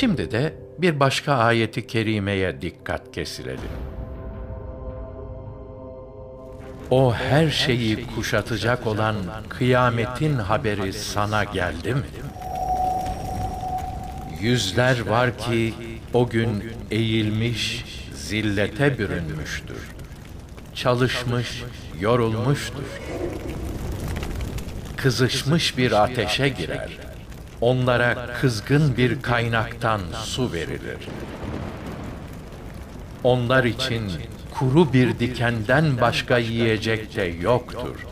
Şimdi de bir başka ayeti kerimeye dikkat kesilelim. O her şeyi kuşatacak olan kıyametin haberi sana geldi mi? Yüzler var ki o gün eğilmiş, zillete bürünmüştür. Çalışmış, yorulmuştur. Kızışmış bir ateşe girer. Onlara kızgın bir kaynaktan su verilir. Onlar için kuru bir dikenden başka yiyecek de yoktur.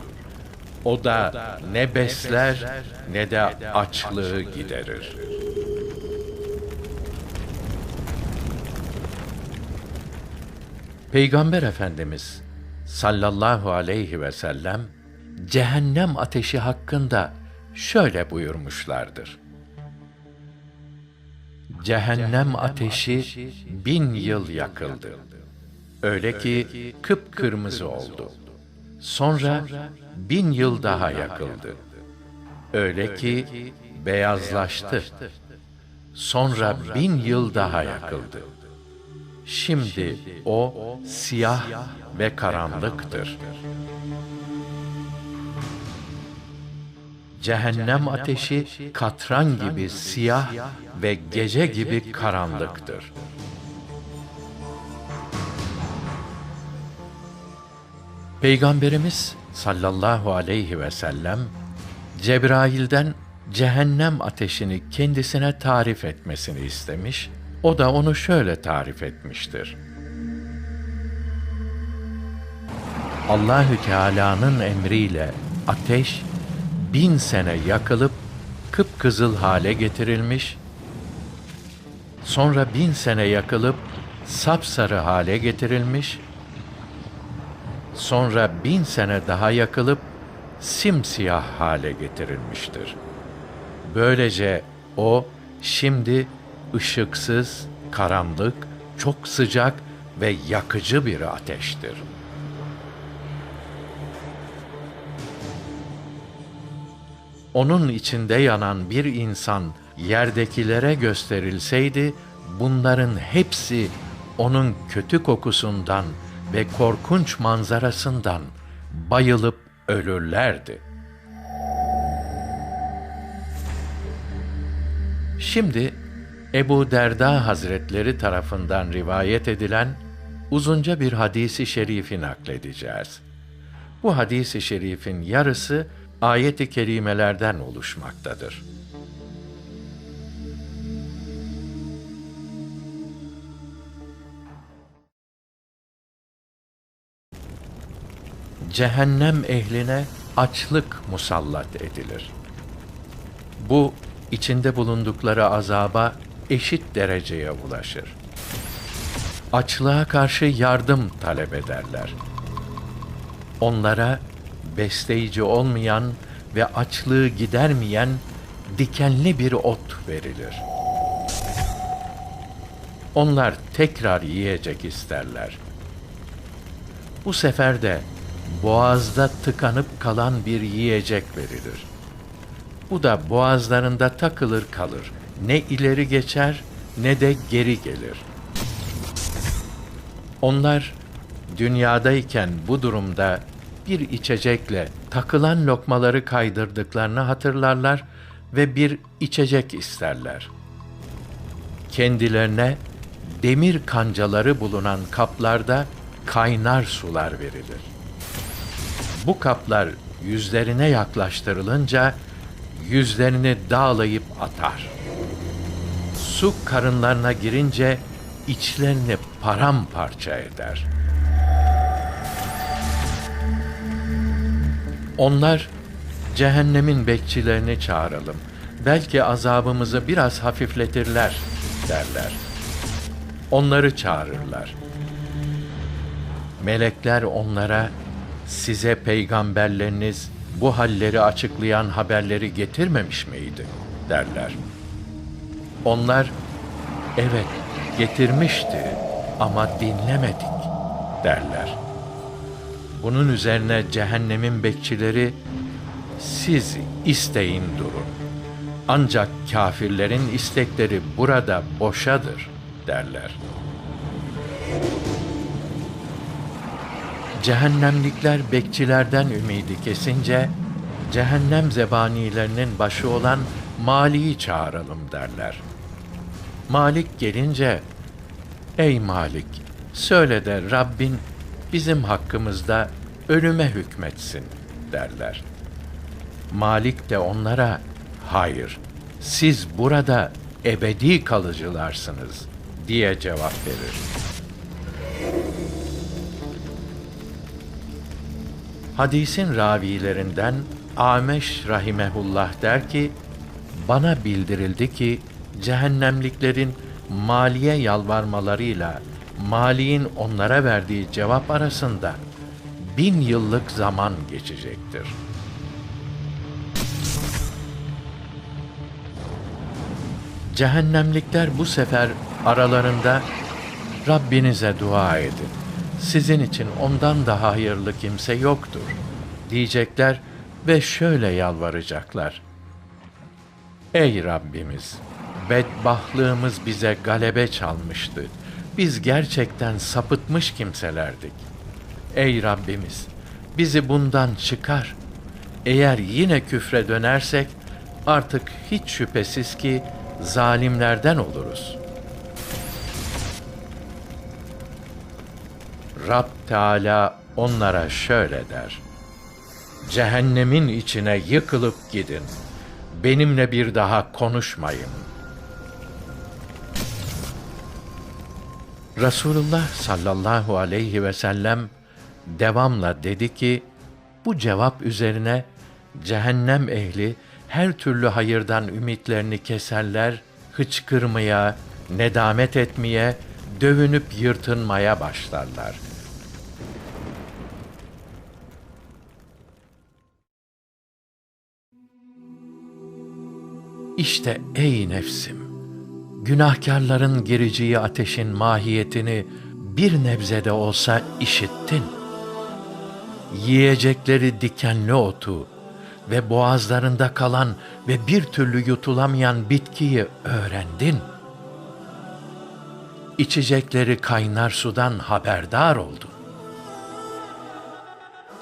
O da ne besler ne de açlığı giderir. Peygamber Efendimiz sallallahu aleyhi ve sellem cehennem ateşi hakkında şöyle buyurmuşlardır. Cehennem ateşi bin yıl yakıldı. Öyle ki kıpkırmızı oldu. Sonra bin yıl daha yakıldı. Öyle ki beyazlaştı. Sonra bin yıl daha yakıldı. Şimdi o siyah ve karanlıktır. Cehennem ateşi katran gibi siyah ve gece gibi karanlıktır. Peygamberimiz sallallahu aleyhi ve sellem Cebrail'den cehennem ateşini kendisine tarif etmesini istemiş. O da onu şöyle tarif etmiştir. Allahü Teala'nın emriyle ateş bin sene yakılıp kıpkızıl hale getirilmiş, sonra bin sene yakılıp sapsarı hale getirilmiş, sonra bin sene daha yakılıp simsiyah hale getirilmiştir. Böylece o şimdi ışıksız, karanlık, çok sıcak ve yakıcı bir ateştir. Onun içinde yanan bir insan yerdekilere gösterilseydi, bunların hepsi onun kötü kokusundan ve korkunç manzarasından bayılıp ölürlerdi. Şimdi Ebu Derda Hazretleri tarafından rivayet edilen uzunca bir hadisi şerifi nakledeceğiz. Bu hadisi şerifin yarısı ayet-i kerimelerden oluşmaktadır. Cehennem ehline açlık musallat edilir. Bu içinde bulundukları azaba eşit dereceye ulaşır. Açlığa karşı yardım talep ederler. Onlara besleyici olmayan ve açlığı gidermeyen dikenli bir ot verilir. Onlar tekrar yiyecek isterler. Bu sefer de boğazda tıkanıp kalan bir yiyecek verilir. Bu da boğazlarında takılır kalır. Ne ileri geçer ne de geri gelir. Onlar dünyadayken bu durumda bir içecekle takılan lokmaları kaydırdıklarını hatırlarlar ve bir içecek isterler. Kendilerine demir kancaları bulunan kaplarda kaynar sular verilir. Bu kaplar yüzlerine yaklaştırılınca yüzlerini dağlayıp atar. Su karınlarına girince içlerini paramparça eder.'' Onlar cehennemin bekçilerini çağıralım. Belki azabımızı biraz hafifletirler derler. Onları çağırırlar. Melekler onlara size peygamberleriniz bu halleri açıklayan haberleri getirmemiş miydi derler. Onlar evet getirmişti ama dinlemedik derler.'' Bunun üzerine cehennemin bekçileri siz isteyin durun. Ancak kafirlerin istekleri burada boşadır derler. Cehennemlikler bekçilerden ümidi kesince, cehennem zebanilerinin başı olan Malik'i çağıralım derler. Malik gelince, ey Malik, söyle de Rabbin bizim hakkımızda ölüme hükmetsin derler. Malik de onlara, hayır, siz burada ebedi kalıcılarsınız diye cevap verir. Hadisin ravilerinden Ameş rahimehullah der ki, bana bildirildi ki cehennemliklerin maliye yalvarmalarıyla Mali'nin onlara verdiği cevap arasında bin yıllık zaman geçecektir. Cehennemlikler bu sefer aralarında Rabbinize dua edin. Sizin için ondan daha hayırlı kimse yoktur diyecekler ve şöyle yalvaracaklar. Ey Rabbimiz! Bedbahlığımız bize galebe çalmıştı. Biz gerçekten sapıtmış kimselerdik. Ey Rabbimiz! Bizi bundan çıkar. Eğer yine küfre dönersek artık hiç şüphesiz ki zalimlerden oluruz. Rab Teala onlara şöyle der. Cehennemin içine yıkılıp gidin. Benimle bir daha konuşmayın. Resulullah sallallahu aleyhi ve sellem devamla dedi ki, bu cevap üzerine cehennem ehli her türlü hayırdan ümitlerini keserler, hıçkırmaya, nedamet etmeye, dövünüp yırtınmaya başlarlar. İşte ey nefsim, günahkarların gireceği ateşin mahiyetini bir nebzede olsa işittin. Yiyecekleri dikenli otu ve boğazlarında kalan ve bir türlü yutulamayan bitkiyi öğrendin. İçecekleri kaynar sudan haberdar oldun.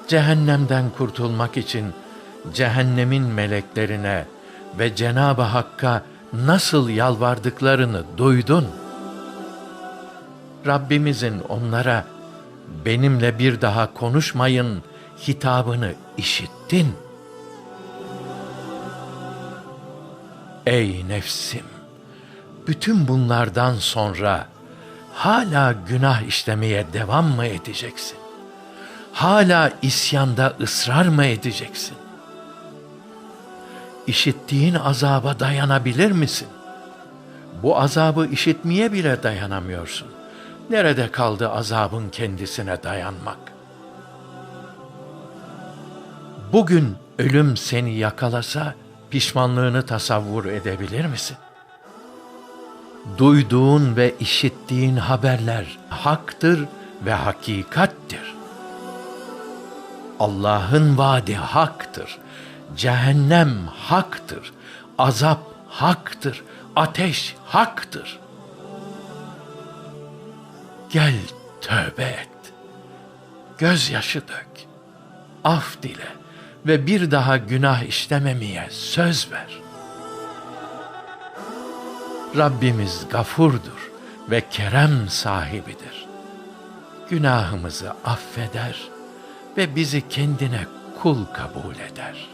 Cehennemden kurtulmak için cehennemin meleklerine ve Cenab-ı Hakk'a nasıl yalvardıklarını duydun. Rabbimizin onlara benimle bir daha konuşmayın hitabını işittin. Ey nefsim! Bütün bunlardan sonra hala günah işlemeye devam mı edeceksin? Hala isyanda ısrar mı edeceksin? İşittiğin azaba dayanabilir misin? Bu azabı işitmeye bile dayanamıyorsun. Nerede kaldı azabın kendisine dayanmak? Bugün ölüm seni yakalasa pişmanlığını tasavvur edebilir misin? Duyduğun ve işittiğin haberler haktır ve hakikattir. Allah'ın vaadi haktır cehennem haktır, azap haktır, ateş haktır. Gel tövbe et, gözyaşı dök, af dile ve bir daha günah işlememeye söz ver. Rabbimiz gafurdur ve kerem sahibidir. Günahımızı affeder ve bizi kendine kul kabul eder.''